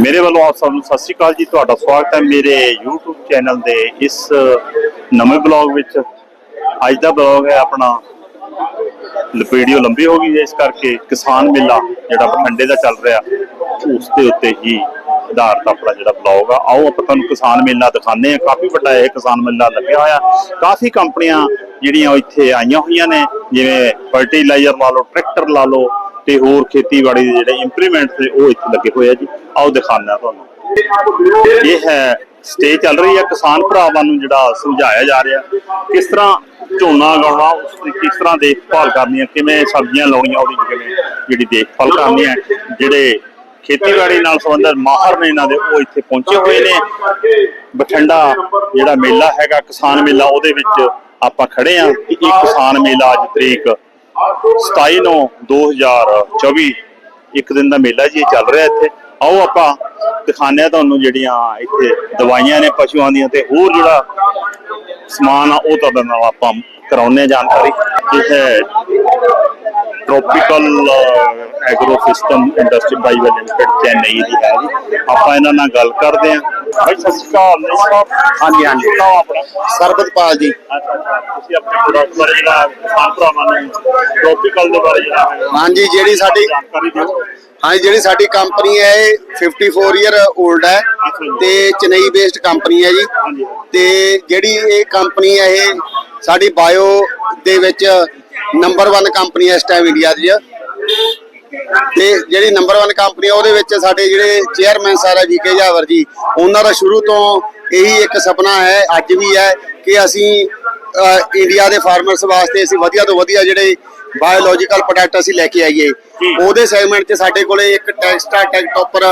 ਮੇਰੇ ਵੱਲੋਂ ਆਪ ਸਭ ਨੂੰ ਸਤਿ ਸ਼੍ਰੀ ਅਕਾਲ ਜੀ। ਤੁਹਾਡਾ ਸਵਾਗਤ ਹੈ ਮੇਰੇ YouTube ਚੈਨਲ ਦੇ ਇਸ ਨਵੇਂ ਬਲੌਗ ਵਿੱਚ। ਅੱਜ ਦਾ ਬਲੌਗ ਹੈ ਆਪਣਾ ਵੀਡੀਓ ਲੰਬੀ ਹੋ ਗਈ ਹੈ, ਇਸ ਕਰਕੇ ਕਿਸਾਨ ਮੇਲਾ ਜਿਹੜਾ ਬਠਿੰਡੇ ਦਾ ਚੱਲ ਰਿਹਾ, ਉਸ ਦੇ ਉੱਤੇ ਹੀ ਆਧਾਰਿਤ ਆਪਣਾ ਜਿਹੜਾ ਬਲੌਗ ਆ। ਆਓ ਆਪਾਂ ਤੁਹਾਨੂੰ ਕਿਸਾਨ ਮੇਲਾ ਦਿਖਾਉਂਦੇ ਆ ਕਾਫੀ ਵੱਡਾ ਇਹ ਕਿਸਾਨ ਮੇਲਾ ਲੱਗਿਆ ਹੋਇਆ। ਕਾਫੀ ਕੰਪਨੀਆਂ ਜਿਹੜੀਆਂ ਇੱਥੇ ਆਈਆਂ ਹੋਈਆਂ ਨੇ, ਜਿਵੇਂ ਫਰਟੀਲਾਈਜ਼ਰ ਲਾ ਲਓ ਟਰੈਕਟਰ ਲਾ ਲਓ ਤੇ ਹੋਰ ਖੇਤੀਬਾੜੀ ਦੇ ਜਿਹੜੇ ਇੰਪਲੀਮੈਂਟਸ ਨੇ, ਉਹ ਇੱਥੇ ਲੱਗੇ ਹੋਏ ਆ ਜੀ। ਆਓ ਦਿਖਾਉਂਦਾ ਤੁਹਾਨੂੰ। ਇਹ ਹੈ ਸਟੇ ਚੱਲ ਰਹੀ ਹੈ ਕਿਸਾਨ ਭਰਾਵਾਂ ਨੂੰ ਜਿਹੜਾ ਸਮਝਾਇਆ ਜਾ ਰਿਹਾ, ਕਿਸ ਤਰ੍ਹਾਂ ਝੋਨਾ ਲਾਉਣਾ, ਉਸ ਦੀ ਕਿਸ ਤਰ੍ਹਾਂ ਦੇਖਭਾਲ ਕਰਨੀ ਹੈ ਕਿਵੇਂ ਸਬਜ਼ੀਆਂ ਲਾਉਣੀਆਂ, ਉਹਦੀ ਕਿਵੇਂ ਜਿਹੜੀ ਦੇਖਭਾਲ ਕਰਨੀ ਹੈ ਜਿਹੜੇ ਖੇਤੀਬਾੜੀ ਨਾਲ ਸੰਬੰਧਿਤ ਮਾਹਰ ਨੇ ਇਹਨਾਂ ਦੇ, ਉਹ ਇੱਥੇ ਪਹੁੰਚੇ ਹੋਏ ਨੇ। ਬਠਿੰਡਾ ਜਿਹੜਾ ਮੇਲਾ ਹੈਗਾ, ਕਿਸਾਨ ਮੇਲਾ, ਉਹਦੇ ਵਿੱਚ ਆਪਾਂ ਖੜੇ ਆ ਇਹ ਕਿਸਾਨ ਮੇਲਾ ਅੱਜ ਤਰੀਕ 27 ਨੌ 2024 ਇੱਕ ਦਿਨ ਦਾ ਮੇਲਾ ਜੀ, ਇਹ ਚੱਲ ਰਿਹਾ ਇੱਥੇ। ਆਓ ਆਪਾਂ, ਦਿਖਾਉਂਦੇ ਆ ਤੁਹਾਨੂੰ ਜਿਹੜੀਆਂ ਇੱਥੇ ਦਵਾਈਆਂ ਨੇ, ਪਸ਼ੂਆਂ ਦੀਆਂ ਤੇ ਹੋਰ ਜਿਹੜਾ ਸਮਾਨ ਆ, ਉਹ ਤੁਹਾਡੇ ਨਾਲ ਆਪਾਂ ਕਰਾਉਂਦੇ ਆ ਜਾਣਕਾਰੀ। ਇਹ tropical agro system industry private limited Chennai ਦੀ ਹੈ ਜੀ ਆਪਾਂ ਇਹਨਾਂ ਨਾਲ ਗੱਲ ਕਰਦੇ ਆ ਭਾਈ ਸਤਿ ਸ਼੍ਰੀ ਅਕਾਲ। ਜੀ ਸਾਹਿਬ ਹਾਂਜੀ, ਹਾਂਜੀ। ਨਾਮ ਆਪਣਾ। ਸਰਬਤਪਾਲ ਜੀ। ਅੱਛਾ ਅੱਛਾ ਤੁਸੀਂ ਆਪਣੇ ਪ੍ਰੋਡਕਟ ਬਾਰੇ ਜਿਹੜਾ ਕਿਸਾਨ ਭਰਾਵਾਂ ਨੂੰ ਟ੍ਰੋਪੀਕਲ ਦੇ ਬਾਰੇ ਜਿਹੜਾ ਹਾਂਜੀ ਜਿਹੜੀ ਸਾਡੀ ਜਾਣਕਾਰੀ ਦਿਓ। ਹਾਂਜੀ ਜਿਹੜੀ ਸਾਡੀ ਕੰਪਨੀ ਹੈ ਇਹ 54 ਇਅਰ 올ਡ ਹੈ। ਤੇ ਚੇਨਈ ਬੇਸਡ ਕੰਪਨੀ ਹੈ ਜੀ। ਤੇ ਜਿਹੜੀ ਇਹ ਕੰਪਨੀ ਹੈ ਇਹ ਸਾਡੀ ਬਾਇਓ ਦੇ ਵਿੱਚ ਨੰਬਰ 1 ਕੰਪਨੀ ਇਸ ਟਾਈਮ ਇੰਡੀਆ ਦੀ। ਤੇ ਜਿਹੜੀ ਨੰਬਰ 1 ਕੰਪਨੀ ਹੈ ਉਹਦੇ ਵਿੱਚ ਸਾਡੇ ਜਿਹੜੇ ਚੇਅਰਮੈਨ ਸਰ ਵੀਕੇ ਜਾਵਰ ਜੀ ਉਹਨਾਂ ਦਾ ਸ਼ੁਰੂ ਤੋਂ ਇਹੀ ਇੱਕ ਸੁਪਨਾ ਹੈ ਅੱਜ ਵੀ ਹੈ ਕਿ ਅਸੀਂ ਇੰਡੀਆ ਦੇ ਫਾਰਮਰਸ ਵਾਸਤੇ ਅਸੀਂ ਵਧੀਆ ਤੋਂ ਵਧੀਆ ਜਿਹੜੇ ਬਾਇਓਲੋਜੀਕਲ ਪ੍ਰੋਡਕਟ ਅਸੀਂ ਲੈ ਕੇ ਆਈਏ। ਉਹਦੇ ਸੈਗਮੈਂਟ 'ਚ ਸਾਡੇ ਕੋਲੇ ਇੱਕ ਟੈਕਸਟਾ ਟੈਕਟੋਪਰ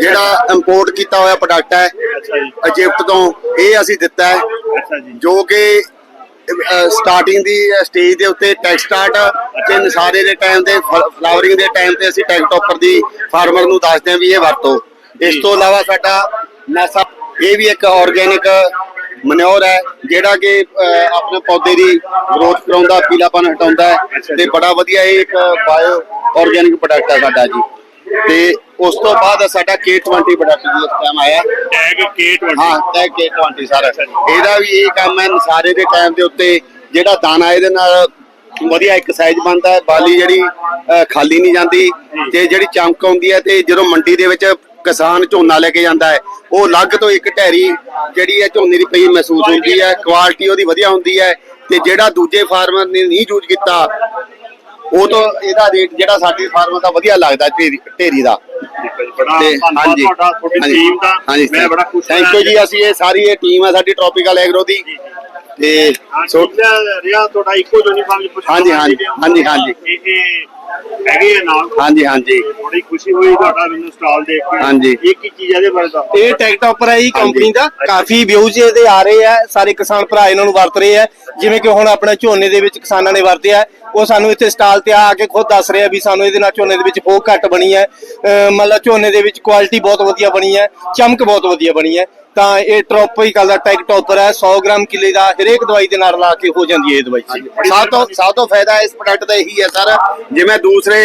ਜਿਹੜਾ ਇੰਪੋਰਟ ਕੀਤਾ ਹੋਇਆ ਪ੍ਰੋਡਕਟ ਹੈ ਇਜਿਪਟ ਤੋਂ ਇਹ ਅਸੀਂ ਦਿੱਤਾ ਹੈ ਜੋ ਕਿ ਸਟਾਰਟਿੰਗ ਦੀ ਸਟੇਜ ਦੇ ਉੱਤੇ ਟੈਕ ਸਟਾਰਟ ਤੇ ਨਸਾਰੇ ਦੇ ਟਾਈਮ ਤੇ ਫਲਾਵਰਿੰਗ ਦੇ ਟਾਈਮ ਤੇ ਅਸੀਂ ਟੈਕ ਟੋਪਰ ਦੀ ਫਾਰਮਰ ਨੂੰ ਦੱਸਦੇ ਹਾਂ ਵੀ ਇਹ ਵਰਤੋ। ਇਸ ਤੋਂ ਇਲਾਵਾ ਸਾਡਾ ਨੈਸਾ ਇਹ ਵੀ ਇੱਕ ਆਰਗੇਨਿਕ ਮਨਿਓਰ ਹੈ ਜਿਹੜਾ ਕਿ ਆਪਣੇ ਪੌਦੇ ਦੀ ਗਰੋਥ ਕਰਾਉਂਦਾ ਪੀਲਾਪਨ ਹਟਾਉਂਦਾ ਤੇ ਬੜਾ ਵਧੀਆ ਇਹ ਇੱਕ ਬਾਇਓ ਆਰਗੇਨਿਕ ਪ੍ਰੋਡਕਟ ਹੈ ਸਾਡਾ ਜੀ। ਤੇ ਉਸ ਤੋਂ ਬਾਅਦ ਸਾਡਾ K20 ਪ੍ਰੋਡਕਟ ਜੀ ਇਸ ਟਾਈਮ ਆਇਆ। ਟੈਗ K20 ਹਾਂ ਟੈਗ K20 ਸਾਰਾ। ਇਹਦਾ ਵੀ ਇਹ ਕੰਮ ਹੈ ਸਾਰੇ ਦੇ ਟਾਈਮ ਦੇ ਉੱਤੇ ਜਿਹੜਾ ਦਾਣਾ ਇਹਦੇ ਨਾਲ ਵਧੀਆ ਇੱਕ ਸਾਈਜ਼ ਬਣਦਾ ਹੈ ਬਾਲੀ ਜਿਹੜੀ ਖਾਲੀ ਨਹੀਂ ਜਾਂਦੀ। ਤੇ ਜਿਹੜੀ ਚਮਕ ਆਉਂਦੀ ਹੈ ਤੇ ਜਦੋਂ ਮੰਡੀ ਦੇ ਵਿੱਚ ਕਿਸਾਨ ਝੋਨਾ ਲੈ ਕੇ ਜਾਂਦਾ ਹੈ ਉਹ ਅਲੱਗ ਤੋਂ ਇੱਕ ਢੈਰੀ ਜਿਹੜੀ ਹੈ ਝੋਨੇ ਦੀ ਪਈ ਮਹਿਸੂਸ ਹੁੰਦੀ ਹੈ ਕੁਆਲਿਟੀ ਉਹਦੀ ਵਧੀਆ ਹੁੰਦੀ ਹੈ ਤੇ ਜਿਹੜਾ ਦੂਜੇ ਫਾਰਮਰ ਨੇ ਨਹੀਂ ਯੂਜ਼ ਕੀਤਾ ਉਹ ਤੋਂ ਇਹਦਾ ਰੇਟ ਜਿਹੜਾ ਸਾਡੇ ਫਾਰਮਰ ਦਾ ਵਧੀਆ ਲੱਗਦਾ ਢੇਰੀ ਦਾ। ਹਾਂਜੀ ਤੁਹਾਡਾ ਤੁਹਾਡੀ ਟੀਮ ਦਾ। ਮੈਂ ਬੜਾ ਖੁਸ਼ ਥੈਂਕ ਯੂ ਜੀ ਅਸੀਂ ਇਹ ਸਾਰੀ ਇਹ ਟੀਮ ਹੈ ਸਾਡੀ ਟ੍ਰੋਪੀਕਲ ਐਗਰੋ ਦੀ। ਤੇ ਸੋ ਤੁਹਾਡਾ ਇੱਕੋ ਯੂਨੀਫਾਰਮ ਹਾਂਜੀ, ਹਾਂਜੀ, ਹਾਂਜੀ, ਹਾਂਜੀ। ਇਹ ਹੈਗੇ ਆ ਨਾਲ। ਹਾਂਜੀ ਹਾਂਜੀ। ਬੜੀ ਖੁਸ਼ੀ ਹੋਈ ਤੁਹਾਡਾ ਮੈਨੂੰ ਸਟਾਲ ਦੇਖ ਕੇ। ਹਾਂਜੀ। ਇਹ ਕੀ ਚੀਜ਼ ਹੈ ਇਹਦੇ ਬਾਰੇ ਦੱਸੋ। ਇਹ ਟੈਕਟੋਪਰ ਹੈ ਜੀ ਕੰਪਨੀ ਦਾ। ਕਾਫੀ ਵਿਊਜ਼ ਇਹਦੇ ਆ ਰਹੇ ਆ। ਸਾਰੇ ਕਿਸਾਨ ਭਰਾ ਇਹਨਾਂ ਨੂੰ ਵਰਤ ਰਹੇ ਆ। ਜਿਵੇਂ ਕਿ ਹੁਣ ਆਪਣੇ ਝੋਨੇ ਦੇ ਵਿੱਚ ਕਿਸਾਨਾਂ ਨੇ ਵਰਤਿਆ ਉਹ ਸਾਨੂੰ ਇੱਥੇ ਸਟਾਲ ਤੇ ਆ ਕੇ ਖੁਦ ਦੱਸ ਰਹੇ ਆ ਵੀ ਸਾਨੂੰ ਇਹਦੇ ਨਾਲ ਝੋਨੇ ਦੇ ਵਿੱਚ ਫੋਕ ਘੱਟ ਬਣੀ ਹੈ। ਮਤਲਬ ਝੋਨੇ ਦੇ ਵਿੱਚ ਕੁਆਲਿਟੀ ਬਹੁਤ ਵਧੀਆ ਬਣੀ ਹੈ। ਚਮਕ ਬਹੁਤ ਵਧੀਆ ਬਣੀ ਹੈ। ਤਾਂ ਇਹ ਟ੍ਰੋਪੀਕਲ ਦਾ ਟੈਕਟੋਪਰ ਹੈ 100 ਗ੍ਰਾਮ ਕਿਲੇ ਦਾ ਹਰੇਕ ਦਵਾਈ ਦੇ ਨਾਲ ਲਾ ਕੇ ਹੋ ਜਾਂਦੀ ਹੈ ਇਹ ਦਵਾਈ। ਸਭ ਤੋਂ ਸਭ ਤੋਂ ਫਾਇਦਾ ਇਸ ਪ੍ਰੋਡਕਟ ਦਾ ਇਹੀ ਹੈ ਸਰ। ਜਿਵੇਂ ਦੂਸਰੇ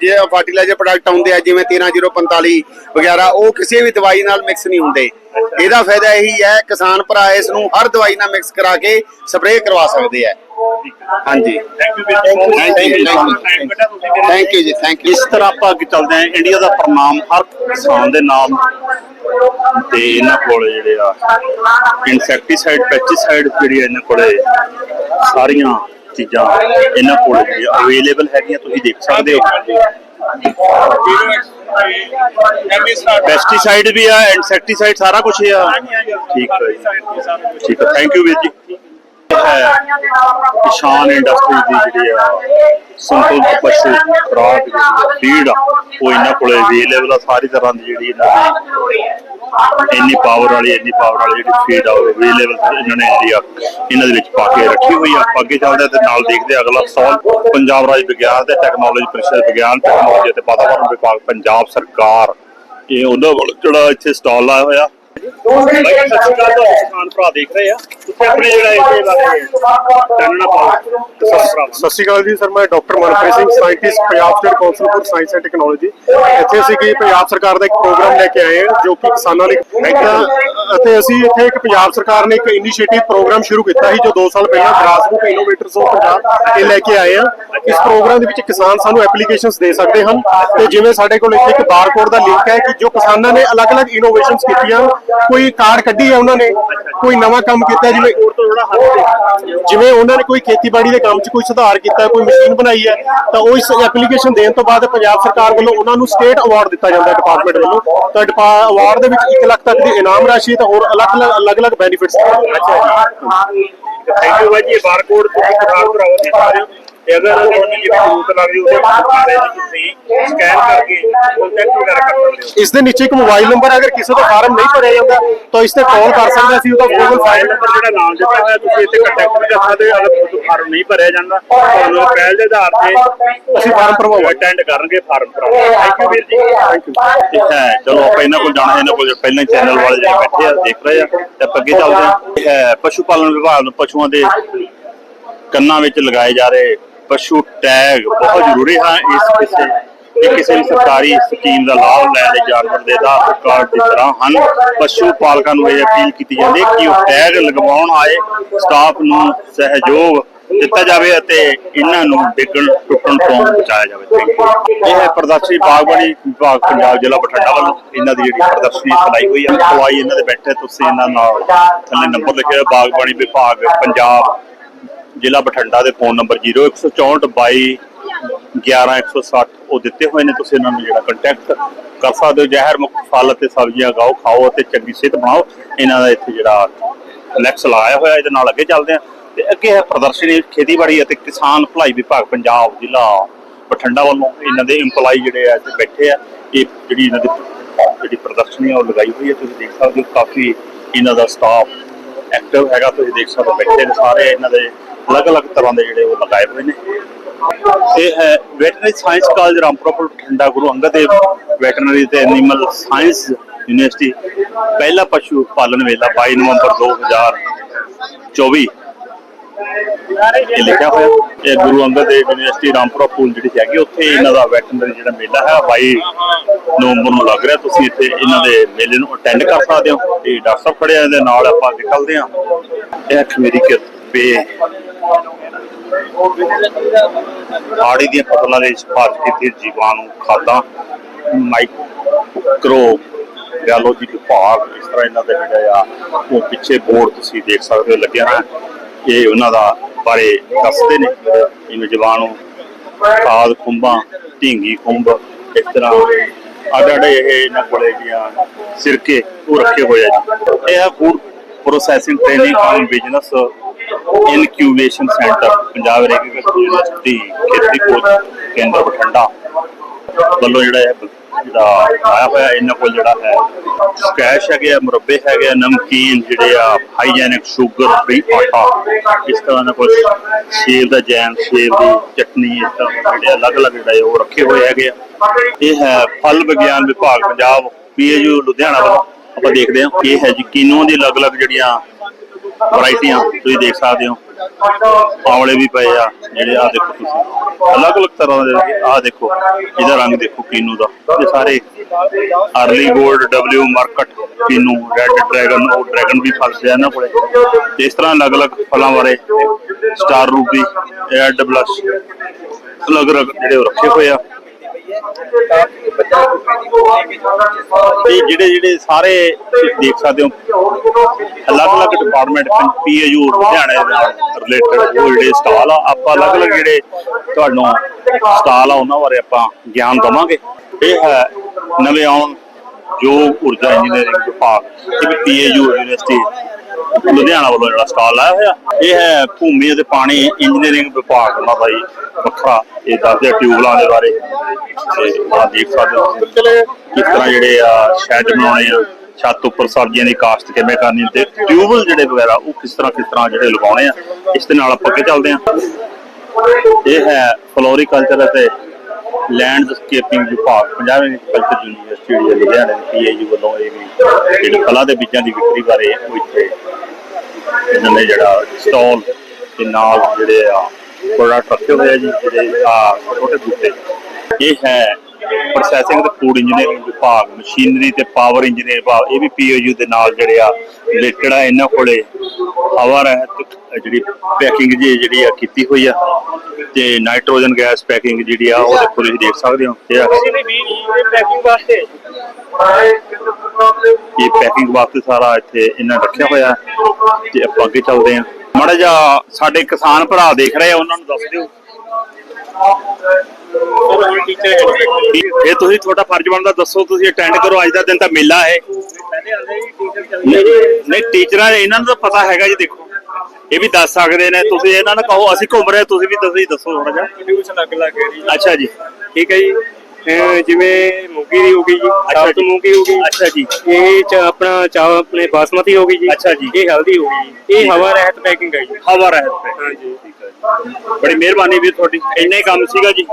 ਜੇ ਫਰਟੀਲਾਈਜ਼ਰ ਪ੍ਰੋਡਕਟ ਆਉਂਦੇ ਆ ਜਿਵੇਂ 13045 ਵਗੈਰਾ ਉਹ ਕਿਸੇ ਵੀ ਦਵਾਈ ਨਾਲ ਮਿਕਸ ਨਹੀਂ ਹੁੰਦੇ। ਇਹਦਾ ਫਾਇਦਾ ਇਹੀ ਹੈ ਕਿਸਾਨ ਭਰਾ ਇਸ ਨੂੰ ਹਰ ਦਵਾਈ ਨਾਲ ਮਿਕਸ ਕਰਾ ਕੇ ਸਪਰੇਅ ਕਰਵਾ ਸਕਦੇ ਆ। ਹਾਂਜੀ। Thank you. ਥੈਂਕ ਯੂ ਜੀ ਥੈਂਕ ਯੂ ਇਸ ਤਰ੍ਹਾਂ ਆਪਾਂ ਅੱਗੇ ਚੱਲਦੇ ਹਾਂ। ਇੰਡੀਆ ਦਾ ਪ੍ਰਣਾਮ ਹਰ ਕਿਸਾਨ ਦੇ ਨਾਮ ਤੇ ਇਹਨਾਂ ਕੋਲ ਜਿਹੜੇ ਆ ਇਨਸੈਕਟੀਸਾਈਡ ਪੈਸਟੀਸਾਈਡ ਜਿਹੜੀ ਇਹਨਾਂ ਕੋਲੇ ਸਾਰੀਆਂ ਚੀਜ਼ਾਂ ਇਹਨਾਂ ਕੋਲ ਅਵੇਲੇਬਲ ਹੈਗੀਆਂ ਤੁਸੀਂ ਦੇਖ ਸਕਦੇ ਹੋ। ਪੈਸਟੀਸਾਈਡ ਵੀ ਆ ਇਨਸੈਕਟੀਸਾਈਡ ਸਾਰਾ ਕੁਝ ਆ। ਠੀਕ ਹੈ ਜੀ। ਠੀਕ ਹੈ ਥੈਂਕ ਯੂ ਵੀਰ ਜੀ। ਹੈ ਕਿਸਾਨ ਇੰਡਸਟਰੀ ਦੀ ਜਿਹੜੀ ਆ ਸੰਤੁਲਿਤ ਪਸ਼ੂ ਖੁਰਾਕ ਫੀਡ ਉਹ ਇਹਨਾਂ ਕੋਲੇ ਅਵੇਲੇਬਲ ਆ, ਸਾਰੀ ਤਰ੍ਹਾਂ ਦੀ ਜਿਹੜੀ ਇਹਨਾਂ ਦੀ ਇੰਨੀ ਪਾਵਰ ਵਾਲੀ, ਇੰਨੀ ਪਾਵਰ ਵਾਲੀ ਜਿਹੜੀ ਫੀਡ ਆ, ਉਹ ਅਵੇਲੇਬਲ ਇਹਨਾਂ ਨੇ ਜਿਹੜੀ ਆ, ਇਹਨਾਂ ਦੇ ਵਿੱਚ ਪਾ ਕੇ ਰੱਖੀ ਹੋਈ ਆ। ਅੱਗੇ ਚੱਲਦੇ ਆ ਤੇ ਨਾਲ ਦੇਖਦੇ ਆ ਅਗਲਾ ਸਵਾਲ, ਪੰਜਾਬ ਰਾਜ ਵਿਗਿਆਨ ਤੇ ਟੈਕਨੋਲੋਜੀ ਪਰਿਸ਼ਦ ਵਿਗਿਆਨ ਟੈਕਨੋਲੋਜੀ ਅਤੇ ਵਾਤਾਵਰਣ ਵਿਭਾਗ, ਪੰਜਾਬ ਸਰਕਾਰ, ਇਹ ਉਹਨਾਂ ਵੱਲ ਜਿਹੜਾ ਇੱਥੇ ਸਟਾਲ ਲਾਇਆ ਹੋਇਆ ਬਾਈ ਸਤਿ ਸ਼੍ਰੀ ਅਕਾਲ ਕਿਸਾਨ ਭਰਾ ਦੇਖ ਰਹੇ ਆ। ਤੁਸੀਂ ਆਪਣੇ ਜਿਹੜਾ ਇਹਦੇ ਬਾਰੇ ਜਾਣਨਾ ਪਾਓ ਸਤਿ ਸ਼੍ਰੀ ਅਕਾਲ ਜੀ ਸਰ ਮੈਂ doctor Manpreet Singh scientist Punjab state council for science and technology. ਇੱਥੇ ਅਸੀਂ ਕੀ ਪੰਜਾਬ ਸਰਕਾਰ ਦਾ ਇੱਕ ਪ੍ਰੋਗਰਾਮ ਲੈ ਕੇ ਆਏ ਹਾਂ ਜੋ ਕਿ ਕਿਸਾਨਾਂ ਲਈ ਇੱਕ ਅਤੇ ਅਸੀਂ ਇੱਥੇ ਇੱਕ ਪੰਜਾਬ ਸਰਕਾਰ ਨੇ ਇੱਕ ਇਨੀਸ਼ੀਏਟਿਵ ਪ੍ਰੋਗਰਾਮ ਸ਼ੁਰੂ ਕੀਤਾ ਸੀ ਜੋ 2 ਸਾਲ ਪਹਿਲਾਂ ਗ੍ਰਾਸਰੂਟ ਇਨੋਵੇਟਰਸ ਆਫ ਪੰਜਾਬ ਇਹ ਲੈ ਕੇ ਆਏ ਆ। ਇਸ ਪ੍ਰੋਗਰਾਮ ਦੇ ਵਿੱਚ ਕਿਸਾਨ ਸਾਨੂੰ ਐਪਲੀਕੇਸ਼ਨਸ ਦੇ ਸਕਦੇ ਹਨ। ਤੇ ਜਿਵੇਂ ਸਾਡੇ ਕੋਲ ਇੱਥੇ ਇੱਕ ਬਾਰਕੋਡ ਦਾ ਲਿੰਕ ਹੈ ਕਿ ਜੋ ਕਿਸਾਨਾਂ ਨੇ ਅਲੱਗ-ਅਲੱਗ ਇਨੋਵੇਸ਼ਨਸ ਕੀਤੀਆਂ ਕੋਈ ਕਾਰਡ ਕੱਢੀ ਹੈ ਉਹਨਾਂ ਨੇ? ਕੋਈ ਨਵਾਂ ਕੰਮ ਕੀਤਾ ਜਿਵੇਂ ਜਿਵੇਂ ਉਹਨਾਂ ਨੇ ਕੋਈ ਖੇਤੀਬਾੜੀ ਦੇ ਕੰਮ 'ਚ ਕੋਈ ਸੁਧਾਰ ਕੀਤਾ, ਕੋਈ ਮਸ਼ੀਨ ਬਣਾਈ ਹੈ, ਤਾਂ ਉਹ ਇਸ ਐਪਲੀਕੇਸ਼ਨ ਦੇਣ ਤੋਂ ਬਾਅਦ ਪੰਜਾਬ ਸਰਕਾਰ ਵੱਲੋਂ ਉਹਨਾਂ ਨੂੰ ਸਟੇਟ ਅਵਾਰਡ ਦਿੱਤਾ ਜਾਂਦਾ ਹੈ ਡਿਪਾਰਟਮੈਂਟ ਵੱਲੋਂ। ਤਾਂ ਅਵਾਰਡ ਦੇ ਵਿੱਚ 1 ਲੱਖ ਤੱਕ ਦੀ ਇਨਾਮ ਰਾਸ਼ੀ ਤੇ ਹੋਰ ਅਲੱਗ-ਅਲੱਗ ਅਲੱਗ-ਅਲੱਗ ਬੈਨੀਫਿਟਸ ਥੈਂਕ ਯੂ ਬਾਈ ਜੀ ਬਾਰਕੋਡ ਤੁਸੀਂ ਕਿਤਾਬ ਕਰਾਓ ਦੇ ਸਾਰੇ। ਤੇ ਅਗਰ ਤੁਹਾਨੂੰ ਜਿਵੇਂ ਜ਼ਰੂਰਤ ਲੱਗ ਰਹੀ ਉਹਦੇ ਬਾਰੇ ਤੁਸੀਂ ਸਕੈਨ ਕਰਕੇ ਕੰਟੈਕਟ ਵਗੈਰਾ ਕਰ ਸਕਦੇ ਹੋ। ਇਸ ਦੇ ਨੀਚੇ ਇੱਕ ਮੋਬਾਈਲ ਨੰਬਰ ਅਗਰ ਕਿਸੇ ਦਾ ਫਾਰਮ ਨਹੀਂ ਭਰਿਆ ਜਾਂਦਾ ਤਾਂ ਇਸ ਤੇ ਕਾਲ ਕਰ ਸਕਦਾ ਸੀ ਉਹਦਾ ਗੂਗਲ ਫਾਈਲ ਨੰਬਰ ਜਿਹੜਾ ਨਾਮ ਦਿੱਤਾ ਹੋਇਆ ਤੁਸੀਂ ਇੱਥੇ ਕੰਟੈਕਟ ਵੀ ਕਰ ਸਕਦੇ ਹੋ ਅਗਰ ਤੁਹਾਨੂੰ ਫਾਰਮ ਨਹੀਂ ਭਰਿਆ ਜਾਂਦਾ। ਤੁਹਾਨੂੰ ਪਹਿਲ ਦੇ ਆਧਾਰ ਤੇ ਅਸੀਂ ਫਾਰਮ ਭਰਵਾਵਾਂਗੇ ਅਟੈਂਡ ਕਰਨਗੇ ਫਾਰਮ ਭਰਾਓ। ਥੈਂਕ ਯੂ ਵੀਰ ਜੀ। ਥੈਂਕ ਯੂ ਹੈ ਚਲੋ ਆਪਾਂ ਇਹਨਾਂ ਕੋਲ ਜਾਣਾ ਇਹਨਾਂ ਕੋਲ ਪਹਿਲਾਂ ਚੈਨਲ ਵਾਲੇ ਜਿਹੜੇ ਬੈਠੇ ਆ ਦੇਖ ਰਹੇ ਆ। ਤੇ ਆਪਾਂ ਅੱਗੇ ਚੱਲਦੇ ਆ ਪਸ਼ੂ ਪਾਲਣ ਵਿਭਾਗ ਨੂੰ ਪਸ਼ੂਆਂ ਦੇ ਕੰਨਾਂ ਵਿੱਚ ਲਗਾਏ ਜਾ ਰਹੇ ਪਸ਼ੂ ਟੈਗ ਬਹੁਤ ਜ਼ਰੂਰੀ ਹਨ ਇਸ ਕਿਸੇ ਇਹ ਕਿਸੇ ਵੀ ਸਰਕਾਰੀ ਸਕੀਮ ਦਾ ਲਾਭ ਲੈਣ ਲਈ ਜਾਨਵਰ ਦੇ ਆਧਾਰ ਕਾਰਡ ਦੀ ਤਰ੍ਹਾਂ ਹਨ। ਪਸ਼ੂ ਪਾਲਕਾਂ ਨੂੰ ਇਹ ਅਪੀਲ ਕੀਤੀ ਜਾਂਦੀ ਹੈ ਕਿ ਉਹ ਟੈਗ ਲਗਵਾਉਣ ਆਏ, ਸਟਾਫ ਨੂੰ ਸਹਿਯੋਗ ਦਿੱਤਾ ਜਾਵੇ ਅਤੇ ਇਹਨਾਂ ਨੂੰ ਡਿੱਗਣ ਟੁੱਟਣ ਤੋਂ ਬਚਾਇਆ ਜਾਵੇ। ਇਹ ਹੈ ਪ੍ਰਦਰਸ਼ਨੀ ਬਾਗਬਾਨੀ ਵਿਭਾਗ ਪੰਜਾਬ ਜ਼ਿਲ੍ਹਾ ਬਠਿੰਡਾ ਵੱਲੋਂ ਇਹਨਾਂ ਦੀ ਜਿਹੜੀ ਪ੍ਰਦਰਸ਼ਨੀ ਚਲਾਈ ਹੋਈ ਹੈ। ਖਵਾਈ ਇਹਨਾਂ ਦੇ ਬੈਠੇ, ਤੁਸੀਂ ਇਹਨਾਂ ਨਾਲ ਥੱਲੇ ਨੰਬਰ ਲਿਖਿਆ ਹੋਇਆ ਬਾਗਬਾਨੀ ਵਿਭਾਗ, ਪੰਜਾਬ ਜ਼ਿਲ੍ਹਾ ਬਠਿੰਡਾ ਦੇ ਫੋਨ ਨੰਬਰ 0164 22 11160 ਉਹ ਦਿੱਤੇ ਹੋਏ ਨੇ, ਤੁਸੀਂ ਇਹਨਾਂ ਨੂੰ ਜਿਹੜਾ ਕੰਟੈਕਟ ਕਰ ਸਕਦੇ ਹੋ। ਜ਼ਹਿਰ ਮੁਕਤ ਫਲ ਅਤੇ ਸਬਜ਼ੀਆਂ ਖਾਓ ਖਾਓ ਅਤੇ ਚੰਗੀ ਸਿਹਤ ਬਣਾਓ। ਇਹਨਾਂ ਦਾ ਇੱਥੇ ਜਿਹੜਾ ਫਲੈਕਸ ਲਾਇਆ ਹੋਇਆ, ਇਹਦੇ ਨਾਲ ਅੱਗੇ ਚੱਲਦੇ ਆ ਤੇ ਅੱਗੇ ਹੈ ਪ੍ਰਦਰਸ਼ਨੀ ਖੇਤੀਬਾੜੀ ਅਤੇ ਕਿਸਾਨ ਭਲਾਈ ਵਿਭਾਗ ਪੰਜਾਬ ਜ਼ਿਲ੍ਹਾ ਬਠਿੰਡਾ ਵੱਲੋਂ ਇਹਨਾਂ ਦੇ EMPLOYE ਜਿਹੜੇ ਆ ਇੱਥੇ ਬੈਠੇ ਆ। ਇਹ ਜਿਹੜੀ ਇਹਨਾਂ ਦੀ ਜਿਹੜੀ ਪ੍ਰਦਰਸ਼ਨੀ ਆ, ਉਹ ਲਗਾਈ ਹੋਈ ਹੈ, ਤੁਸੀਂ ਦੇਖ ਸਕਦੇ ਹੋ। ਕਾਫੀ ਇਹਨਾਂ ਦਾ ਸਟਾਫ ਐਕਟਿਵ ਹੈਗਾ, ਤੁਸੀਂ ਦੇਖ ਸਕਦੇ ਹੋ, ਬੈਠੇ ਨੇ ਸਾਰੇ ਇਹਨਾਂ ਦੇ ਅਲੱਗ-ਅਲੱਗ ਤਰ੍ਹਾਂ ਦੇ ਜਿਹੜੇ ਉਹ ਲਗਾਏ ਹੋਏ ਨੇ। ਇਹ ਹੈ ਵੈਟਰਨਰੀ ਸਾਇੰਸ ਕਾਲਜ ਰਾਮਪੁਰ ਠੰਡਾ ਗੁਰੂ ਅੰਗਦ ਦੇਵ ਵੈਟਰਨਰੀ ਤੇ ਐਨੀਮਲ ਸਾਇੰਸ ਯੂਨੀਵਰਸਿਟੀ ਪਹਿਲਾ ਪਸ਼ੂ ਪਾਲਣ ਮੇਲਾ 22 ਨਵੰਬਰ 2024 ਇਹ ਲਿਖਿਆ ਹੋਇਆ, ਇਹ ਗੁਰੂ ਅੰਗਦ ਦੇਵ ਯੂਨੀਵਰਸਿਟੀ ਰਾਮਪੁਰਾ ਪੂਲ ਜਿਹੜੀ ਹੈਗੀ, ਉੱਥੇ ਇਹਨਾਂ ਦਾ ਵੈਟਰਨਰੀ ਜਿਹੜਾ ਮੇਲਾ ਹੈ 22 ਨਵੰਬਰ ਨੂੰ ਲੱਗ ਰਿਹਾ। ਤੁਸੀਂ ਇੱਥੇ ਇਹਨਾਂ ਦੇ ਮੇਲੇ ਨੂੰ ਅਟੈਂਡ ਕਰ ਸਕਦੇ ਹੋ। ਇਹ ਡਾਕਟਰ ਸਾਹਿਬ ਖੜੇ ਇਹਦੇ ਨਾਲ ਆਪਾਂ ਅੱਗੇ ਚੱਲਦੇ ਹਾਂ। ਇਹ ਖਮੀਰੀ ਕੇ ਪੇ ਆੜੀ ਦੀਆਂ ਫਸਲਾਂ ਦੇ ਸਿਫਾਰਸ਼ ਕੀਤੀ ਜੀਵਾਣੂ ਖਾਦਾਂ ਮਾਈਕਰੋ ਬਾਇਓਲੋਜੀ ਵਿਭਾਗ ਇਸ ਤਰ੍ਹਾਂ ਇਹਨਾਂ ਦਾ ਜਿਹੜਾ ਆ, ਉਹ ਪਿੱਛੇ ਬੋਰਡ ਤੁਸੀਂ ਦੇਖ ਸਕਦੇ ਹੋ, ਲੱਗਿਆ ਹੈ ਇਹ ਉਹਨਾਂ ਦਾ ਬਾਰੇ ਦੱਸਦੇ ਨੇ, ਜਿਵੇਂ ਜੀਵਾਣੂ ਖਾਦ ਖੁੰਬਾਂ, ਢੀਂਗੀ ਖੁੰਬ, ਇਸ ਤਰ੍ਹਾਂ ਅਡੜੇ ਇਹ ਇਹਨਾਂ ਕੋਲੇ ਜੀਆਂ ਸਿਰਕੇ ਉਹ ਰੱਖੇ ਹੋਏ ਆ ਜੀ। ਇਹ ਹੈ food processing training and business incubation centre, Punjab agriculture university ਖੇਤੀ ਖੋਜ ਕੇਂਦਰ ਬਠਿੰਡਾ ਵੱਲੋਂ ਜਿਹੜਾ ਹੈ ਜਿਹੜਾ ਆਇਆ ਹੋਇਆ, ਇਹਨਾਂ ਕੋਲ ਜਿਹੜਾ ਹੈ ਸਕੈਸ਼ ਹੈਗੇ ਆ, ਮੁਰੱਬੇ ਹੈਗੇ ਆ, ਨਮਕੀਨ ਜਿਹੜੇ ਆ, ਹਾਈਜੈਨਿਕ ਸ਼ੂਗਰ ਫ੍ਰੀ ਆਟਾ, ਇਸ ਤਰ੍ਹਾਂ ਦਾ ਕੁਝ ਸੇਬ ਦਾ ਜੈਮ ਸੇਬ ਦੀ ਚਟਨੀ, ਇਸ ਤਰ੍ਹਾਂ ਜਿਹੜੇ ਅਲੱਗ-ਅਲੱਗ ਜਿਹੜੇ ਉਹ ਰੱਖੇ ਹੋਏ ਹੈਗੇ ਆ। ਇਹ ਹੈ ਫਲ ਵਿਗਿਆਨ ਵਿਭਾਗ ਪੰਜਾਬ, ਪੀਏਯੂ ਲੁਧਿਆਣਾ ਵੱਲੋਂ। ਆਪਾਂ ਦੇਖਦੇ ਹਾਂ ਇਹ ਹੈ ਜੀ ਕਿਨੋ ਦੀ ਅਲੱਗ-ਅਲੱਗ ਜਿਹੜੀਆਂ ਵੈਰਾਈਟੀਆਂ ਤੁਸੀਂ ਦੇਖ ਸਕਦੇ ਹੋ। ਆਵਲੇ ਵੀ ਪਏ ਆ, ਜਿਹੜੇ ਆ ਦੇਖੋ ਤੁਸੀਂ। ਅਲੱਗ-ਅਲੱਗ ਤਰ੍ਹਾਂ ਦੇ ਆ ਦੇਖੋ ਇਹਦਾ ਰੰਗ ਦੇਖੋ ਕੀਨੂ ਦਾ। ਇਹ ਸਾਰੇ ਅਰਲੀ ਗੋਲਡ ਡਬਲਯੂ ਮਾਰਕਟ, ਪੀਨੂ, ਰੈੱਡ ਡਰੈਗਨ, ਉਹ ਡਰੈਗਨ ਵੀ ਫਸਦੇ ਆ ਇਹਨਾਂ ਕੋਲੇ। ਤੇ ਇਸ ਤਰ੍ਹਾਂ ਅਲੱਗ-ਅਲੱਗ ਫਲਾਂ ਬਾਰੇ, ਸਟਾਰ ਰੂਬੀ, ਰੈੱਡ ਬਲਸ਼, ਅਲੱਗ-ਅਲੱਗ ਜਿਹੜੇ ਉਹ ਰੱਖੇ ਹੋਏ ਆ। ਇਹ ਜਿਹੜੇ ਜਿਹੜੇ ਸਾਰੇ ਦੇਖ ਸਕਦੇ ਹੋ, ਅਲੱਗ-ਅਲੱਗ ਡਿਪਾਰਟਮੈਂਟ ਪੀਏਯੂ ਲੁਧਿਆਣੇ ਨਾਲ ਰਿਲੇਟਡ ਉਹ ਸਟਾਲ ਆ, ਆਪਾਂ ਅਲੱਗ-ਅਲੱਗ ਜਿਹੜੇ ਤੁਹਾਨੂੰ ਸਟਾਲ ਆ, ਉਹਨਾਂ ਬਾਰੇ ਆਪਾਂ ਗਿਆਨ ਦਵਾਂਗੇ। ਇਹ ਹੈ ਨਵੇਂ ਆਉਣ ਜੋ ਊਰਜਾ ਇੰਜੀਨੀਅਰਿੰਗ ਵਿਭਾਗ, ਇਹ ਵੀ ਪੀਏਯੂ ਯੂਨੀਵਰਸਿਟੀ ਲੁਧਿਆਣਾ ਵੱਲੋਂ ਜਿਹੜਾ ਸਟਾਲ ਲਾਇਆ ਹੋਇਆ, ਇਹ ਹੈ ਭੂਮੀ ਅਤੇ ਪਾਣੀ ਇੰਜੀਨੀਅਰਿੰਗ ਵਿਭਾਗ ਦਾ ਹੀ ਵੱਖਰਾ, ਇਹ ਦੱਸਦੇ ਟਿਊਬਲਾਂ ਦੇ ਬਾਰੇ। ਤੇ ਆ ਦੇਖ ਸਕਦੇ ਹੋ ਕਿਸ ਤਰ੍ਹਾਂ ਜਿਹੜੇ ਆ ਸ਼ੈਡ ਬਣਾਉਣੇ ਆ, ਛੱਤ ਉੱਪਰ ਸਬਜ਼ੀਆਂ ਦੀ ਕਾਸ਼ਤ ਕਿਵੇਂ ਕਰਨੀ ਤੇ ਟਿਊਬਲ ਜਿਹੜੇ ਵਗੈਰਾ, ਉਹ ਕਿਸ ਤਰ੍ਹਾਂ ਕਿਸ ਤਰ੍ਹਾਂ ਜਿਹੜੇ ਲਗਾਉਣੇ ਆ, ਇਸ ਦੇ ਨਾਲ ਆਪਾਂ ਅੱਗੇ ਚੱਲਦੇ ਆ ਇਹ ਹੈ ਫਲੋਰੀਕਲਚਰ ਅਤੇ ਲੈਂਡਸਕੇਪਿੰਗ ਵਿਭਾਗ ਪੰਜਾਬ ਐਗਰੀਕਲਚਰ ਯੂਨੀਵਰਸਿਟੀ ਜਿਹੜੀ ਹੈ ਲੁਧਿਆਣਾ ਪੀਏਯੂ ਵੱਲੋਂ ਇਹ ਵੀ ਜਿਹੜੇ ਫਲਾਂ ਦੇ ਬੀਜਾਂ ਦੀ ਵਿਕਰੀ ਬਾਰੇ ਉਹ ਇੱਥੇ ਇਹਨਾਂ ਨੇ ਜਿਹੜਾ ਸਟਾਲ ਦੇ ਨਾਲ ਜਿਹੜੇ ਆ ਪ੍ਰੋਡਕਟ ਰੱਖੇ ਹੋਏ ਆ ਜੀ, ਜਿਹੜੇ ਆ, ਛੋਟੇ ਬੂਟੇ। ਇਹ ਹੈ ਪ੍ਰੋਸੈਸਿੰਗ ਤੇ ਫੂਡ ਇੰਜੀਨੀਅਰਿੰਗ ਵਿਭਾਗ ਮਸ਼ੀਨਰੀ ਤੇ ਪਾਵਰ ਇੰਜੀਨੀਅਰ ਵਿਭਾਗ, ਇਹ ਵੀ ਪੀਓਯੂ ਦੇ ਨਾਲ ਜਿਹੜੇ ਆ ਰਿਲੇਟਡ ਆ, ਇਹਨਾਂ ਕੋਲੇ ਹਵਾ ਰਹਿਤ ਜਿਹੜੀ ਪੈਕਿੰਗ ਜਿਹੜੀ ਆ ਕੀਤੀ ਹੋਈ ਆ, ਤੇ ਨਾਈਟ੍ਰੋਜਨ ਗੈਸ ਪੈਕਿੰਗ ਜਿਹੜੀ ਆ ਉਹ ਦੇਖੋ ਤੁਸੀਂ ਦੇਖ ਸਕਦੇ ਹੋ, ਇਹ ਪੈਕਿੰਗ ਵਾਸਤੇ ਇਹ ਪੈਕਿੰਗ ਵਾਸਤੇ ਸਾਰਾ ਇੱਥੇ ਇਹਨਾਂ ਰੱਖਿਆ ਹੋਇਆ, ਤੇ ਆਪਾਂ ਅੱਗੇ ਚੱਲਦੇ ਹਾਂ। ਮਾੜਾ ਜਿਹਾ ਸਾਡੇ ਕਿਸਾਨ ਭਰਾ ਦੇਖ ਰਹੇ ਆ, ਉਹਨਾਂ ਨੂੰ ਦੱਸ ਦਿਓ। ਇਹ ਤੁਸੀਂ ਤੁਹਾਡਾ ਫਰਜ਼ ਬਣਦਾ ਦੱਸੋ ਤੁਸੀਂ ਅਟੈਂਡ ਕਰੋ ਅੱਜ ਦਾ ਦਿਨ ਤਾਂ ਮੇਲਾ ਹੈ। ਨਹੀਂ ਟੀਚਰਾਂ ਇਹਨਾਂ ਨੂੰ ਤਾਂ ਪਤਾ ਹੈਗਾ ਜੀ ਦੇਖੋ। ਇਹ ਵੀ ਦੱਸ ਸਕਦੇ ਨੇ ਤੁਸੀਂ ਇਹਨਾਂ ਨੂੰ ਕਹੋ ਅਸੀਂ ਘੁੰਮ ਰਹੇ ਤੁਸੀਂ ਵੀ ਤੁਸੀਂ ਦੱਸੋ ਥੋੜਾ ਜਿਹਾ। ਕੁਝ ਲੱਗ ਲੱਗ ਹੈ ਜੀ। ਅੱਛਾ ਜੀ। ਠੀਕ ਹੈ ਜੀ। ਜਿਵੇਂ ਮੂੰਗੀ ਦੀ ਹੋ ਗਈ ਜੀ ਸਾਬਤ ਮੂੰਗੀ ਹੋ ਗਈ। ਅੱਛਾ ਜੀ। ਇਹ ਚ ਆਪਣਾ ਚਾਹ ਆਪਣੇ ਬਾਸਮਤੀ ਹੋ ਗਈ ਜੀ। ਅੱਛਾ ਜੀ। ਇਹ ਹਲਦੀ ਹੋ ਗਈ। ਜੀ ਇਹ ਹਵਾ ਰਹਿਤ ਪੈਕਿੰਗ ਹੈ ਜੀ। ਹਵਾ ਰਹਿਤ ਹੈ ਹਾਂਜੀ। ਬੜੀ ਮਿਹਰਬਾਨੀ ਵੀ ਤੁਹਾਡੀ। ਇੰਨਾ ਹੀ ਕੰਮ ਸੀਗਾ ਜੀ।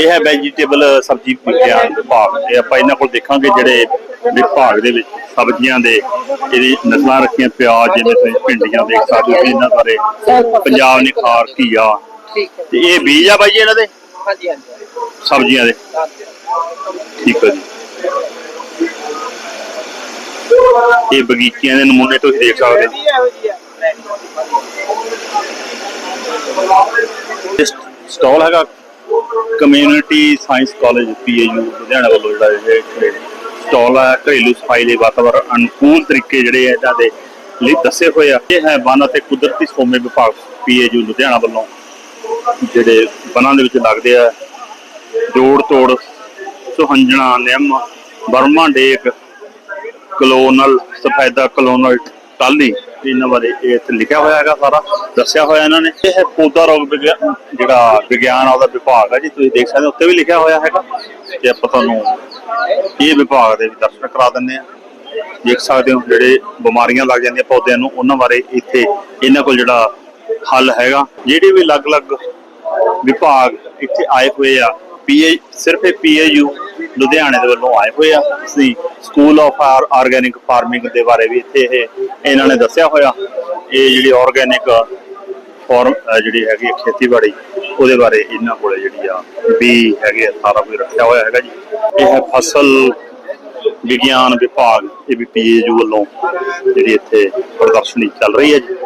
ਇਹ ਹੈ ਵੈਜੀਟੇਬਲ ਸਬਜ਼ੀ ਵਿਗਿਆਨ ਵਿਭਾਗ ਇਹ ਆਪਾਂ ਇਹਨਾਂ ਕੋਲ ਦੇਖਾਂਗੇ ਜਿਹੜੇ ਵਿਭਾਗ ਦੇ ਵਿੱਚ ਸਬਜ਼ੀਆਂ ਦੇ ਇਹਦੀ ਨਸਲਾਂ ਰੱਖੀਆਂ ਪਿਆਜ਼ ਜਿਵੇਂ ਤੁਸੀਂ ਭਿੰਡੀਆਂ ਦੇਖ ਸਕਦੇ ਹੋ ਇਹਨਾਂ ਬਾਰੇ ਪੰਜਾਬ ਨਿਖਾਰ ਘੀਆ। ਤੇ ਇਹ ਬੀਜ ਆ ਬਾਈ ਜੀ ਇਹਨਾਂ ਦੇ? ਹਾਂਜੀ ਹਾਂਜੀ। ਸਬਜ਼ੀਆਂ ਦੇ। ਠੀਕ ਹੈ ਜੀ। ਇਹ ਬਗੀਚਿਆਂ ਦੇ ਨਮੂਨੇ ਤੁਸੀਂ ਦੇਖ ਸਕਦੇ ਹੋ। ਸਟਾਲ ਹੈਗਾ community science college, PAU, Ludhiana ਵੱਲੋਂ ਜਿਹੜਾ ਇਹ ਸਟਾਲ ਹੈ ਘਰੇਲੂ ਸਫ਼ਾਈ ਲਈ ਵਾਤਾਵਰਣ ਅਨੁਕੂਲ ਤਰੀਕੇ ਜਿਹੜੇ ਆ ਇਹਨਾਂ ਦੇ ਲਈ ਦੱਸੇ ਹੋਏ ਆ। ਇਹ ਹੈ ਵਨ ਅਤੇ ਕੁਦਰਤੀ ਸੋਮੇ ਵਿਭਾਗ, ਪੀਏਯੂ, ਲੁਧਿਆਣਾ ਵੱਲੋਂ ਜਿਹੜੇ ਵਨਾਂ ਦੇ ਵਿੱਚ ਲੱਗਦੇ ਆ। ਜੋੜ ਤੋੜ, ਸੁਹੰਜਣਾ, ਨਿੰਮ ਬਰਮਾ ਡੇਕ ਕਲੋਨਲ, ਸਫੈਦਾ ਕਲੋਨਲ ਟਾਲੀ ਇਹਨਾਂ ਬਾਰੇ ਇਹ ਲਿਖਿਆ ਹੋਇਆ ਹੈਗਾ ਸਾਰਾ, ਦੱਸਿਆ ਹੋਇਆ ਇਹਨਾਂ ਨੇ। ਇਹ ਹੈ ਪੌਦਾ ਰੋਗ ਜਿਹੜਾ ਵਿਗਿਆਨ ਆ ਉਹਦਾ ਵਿਭਾਗ ਹੈ ਜੀ, ਤੁਸੀਂ ਦੇਖ ਸਕਦੇ ਹੋ ਉੱਤੇ ਵੀ ਲਿਖਿਆ ਹੋਇਆ ਹੈਗਾ। ਤੇ ਆਪਾਂ ਤੁਹਾਨੂੰ ਇਹ ਵਿਭਾਗ ਦੇ ਦਰਸ਼ਨ ਕਰਾ ਦਿੰਦੇ ਆ ਦੇਖ ਸਕਦੇ ਹੋ ਜਿਹੜੇ ਬਿਮਾਰੀਆਂ ਲੱਗ ਜਾਂਦੀਆਂ ਪੌਦਿਆਂ ਨੂੰ, ਉਹਨਾਂ ਬਾਰੇ ਇੱਥੇ ਇਹਨਾਂ ਕੋਲ ਜਿਹੜਾ ਹੱਲ ਹੈਗਾ। ਜਿਹੜੇ ਵੀ ਅਲੱਗ-ਅਲੱਗ ਵਿਭਾਗ ਇੱਥੇ ਆਏ ਹੋਏ ਆ ਪੀਏ, ਸਿਰਫ ਇਹ ਪੀਏਯੂ ਲੁਧਿਆਣੇ ਦੇ ਵੱਲੋਂ ਆਏ ਹੋਏ ਆ। ਅਸੀਂ ਸਕੂਲ ਆਫ ਆਰਗੈਨਿਕ ਫਾਰਮਿੰਗ ਦੇ ਬਾਰੇ ਵੀ ਇੱਥੇ ਇਹ ਇਹਨਾਂ ਨੇ ਦੱਸਿਆ ਹੋਇਆ। ਇਹ ਜਿਹੜੀ ਆਰਗੈਨਿਕ ਫਾਰਮ ਜਿਹੜੀ ਹੈਗੀ ਆ ਖੇਤੀਬਾੜੀ, ਉਹਦੇ ਬਾਰੇ ਇਹਨਾਂ ਕੋਲੇ ਜਿਹੜੀ ਆ ਵੀ ਹੈਗੇ ਆ, ਸਾਰਾ ਕੁਝ ਰੱਖਿਆ ਹੋਇਆ ਹੈਗਾ ਜੀ। ਇਹ ਹੈ ਫਸਲ ਵਿਗਿਆਨ ਵਿਭਾਗ, ਇਹ ਵੀ ਪੀਏਯੂ ਵੱਲੋਂ ਜਿਹੜੀ ਇੱਥੇ ਪ੍ਰਦਰਸ਼ਨੀ ਚੱਲ ਰਹੀ ਹੈ ਜੀ।